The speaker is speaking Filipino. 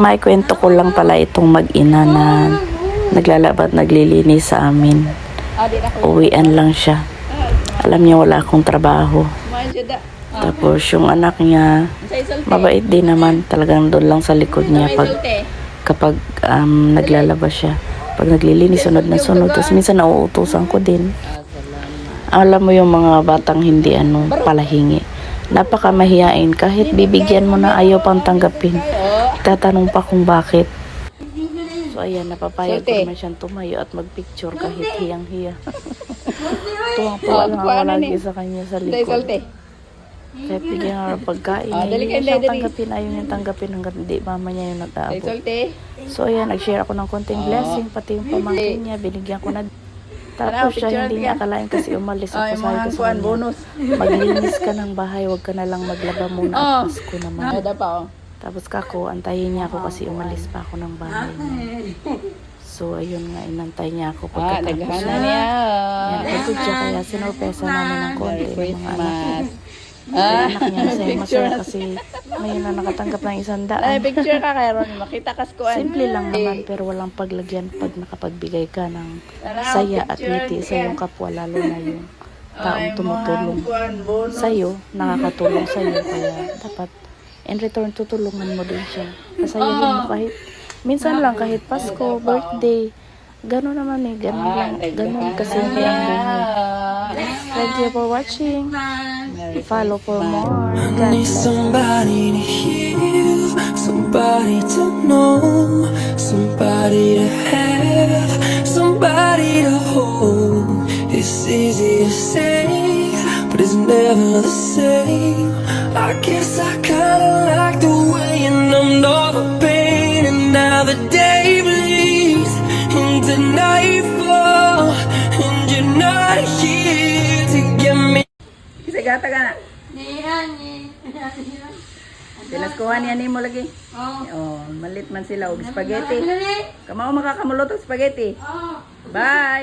May kwento ko lang pala itong mag-ina na naglalabat naglilinis sa amin. Ah. Uwian lang siya. Alam niya wala akong trabaho. Da. Tapos yung anak niya, mabait din naman. Talagang doon lang sa likod niya pag kapag um, naglalaba siya. Pag naglilinis, sunod na sunod. Tapos minsan nauutusan ko din. Alam mo yung mga batang hindi ano, palahingi. Napaka mahiyain. Kahit bibigyan mo na ayaw pang tanggapin. Tatanong pa kung bakit. So ayan, napapayag ko naman siyang tumayo at magpicture kahit hiyang-hiya. Tuwang-tuwa Oh, lang ako lagi ni? sa kanya sa likod. Kahit bigyan nga ng pagkain, Ah, dali hindi dali. tanggapin. Ayaw niya tanggapin hanggang hindi mama niya yung nag-aabot. So ayan, nag-share ako ng konting blessing, pati yung pamangkin niya, binigyan ko na. Tapos siya, hindi niya akalain kasi umalis Ah, ako sa ko sa bonus. Maglinis ka ng bahay, wag ka na lang maglaba muna Oh. at Pasko naman. Ada pa oh. Tapos kako, antayin niya ako kasi umalis pa ako ng bahay niya. So ayun nga, inantay niya ako Ah, pagkatapos. naghana niya. Yan, pagod siya, kaya sinurpresa namin ng konti ng mga anak. Ah, anak niya masaya, picture. masaya kasi ngayon na nakatanggap ng isang Ay, daan. picture ka kay Ron. Makita kas kuan. Simple lang naman pero walang paglagyan pag nakapagbigay ka ng saya at ngiti sa ka. iyong kapwa lalo na yung taong Ay, tumutulong sa iyo, nakakatulong sa iyo kaya dapat in return tutulungan mo din siya. Pasayahin mo kahit minsan lang kahit Pasko, birthday, gano'n naman eh, gano'n lang, gano'n kasi ang buhay. Thank you for watching. Follow for more. I need somebody to heal, somebody to know, somebody to have, somebody to hold. It's easy to say, but it's never the same. I guess I kinda like the way you numbed all the pain, and now the day bleeds into nightfall, and you're not here to get me. Kasi gata ka na. Pinaskuhan niya ni mo lagi. Oh. malit man sila og spaghetti. Kamao makakamulot og spaghetti. Bye.